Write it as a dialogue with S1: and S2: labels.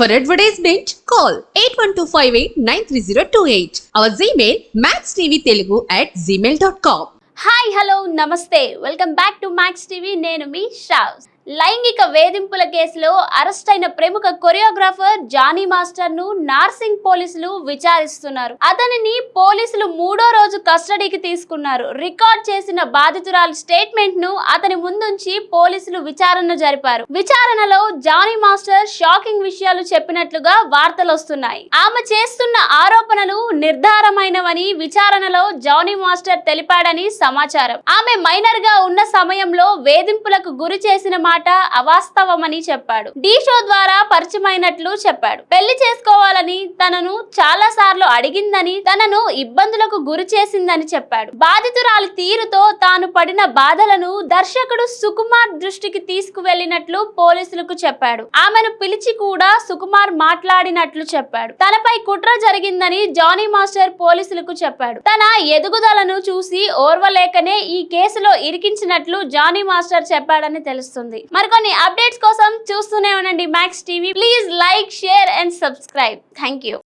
S1: For advertisement, call 8125893028. Our Gmail, maxtvtelugu at gmail.com.
S2: Hi hello namaste welcome back to Max TV నేను మీ షావ్స్ లైంగిక వేధింపుల కేసులో arrest అయిన ప్రముఖ కొరియోగ్రాఫర్ జానీ మాస్టర్ను నార్సింగ్ పోలీసులు విచారిస్తున్నారు. అతనిని పోలీసులు మూడో రోజు కస్టడీకి తీసుకున్నారు. రికార్డ్ చేసిన బాధితురాలి స్టేట్మెంట్ను అతని ముందుంచి పోలీసులు విచారణ జరిపారు. విచారణలో జానీ మాస్టర్ షాకింగ్ విషయాలు చెప్పినట్లుగా వార్తలు వస్తున్నాయి. ఆమె చేస్తున్న ఆరోపణలు నిర్ధారమైనవని విచారణలో జానీ మాస్టర్ తెలిపాడని సమాచారం. ఆమె మైనర్గా ఉన్న సమయంలో వేధింపులకు గురి చేసిన మాట అవాస్తవమని చెప్పాడు. డి షో ద్వారా పరిచయమైనట్లు చెప్పాడు. పెళ్ళి చేసుకోవాలని తనను చాలా సార్లు అడిగిందని తనను ఇబ్బందులకు గురి చేసిందని చెప్పాడు. బాధితురాలి తీరుతో తాను పడిన బాధలను దర్శకుడు సుకుమార్ దృష్టికి తీసుకువెళ్ళినట్లు పోలీసులకు చెప్పాడు. ఆమెను పిలిచి కూడా సుకుమార్ మాట్లాడినట్లు చెప్పాడు. తనపై కుట్ర జరిగిందని జానీ మాస్టర్ పోలీసులకు చెప్పాడు. తన ఎదుగుదలను చూసి ఓర్వలేకనే ఈ కేసులో ఇరికించినట్లు జానీ మాస్టర్ చెప్పాడని తెలుస్తుంది. మరికొన్ని అప్డేట్స్ కోసం చూస్తూనే ఉండండి Max TV please like share and subscribe thank you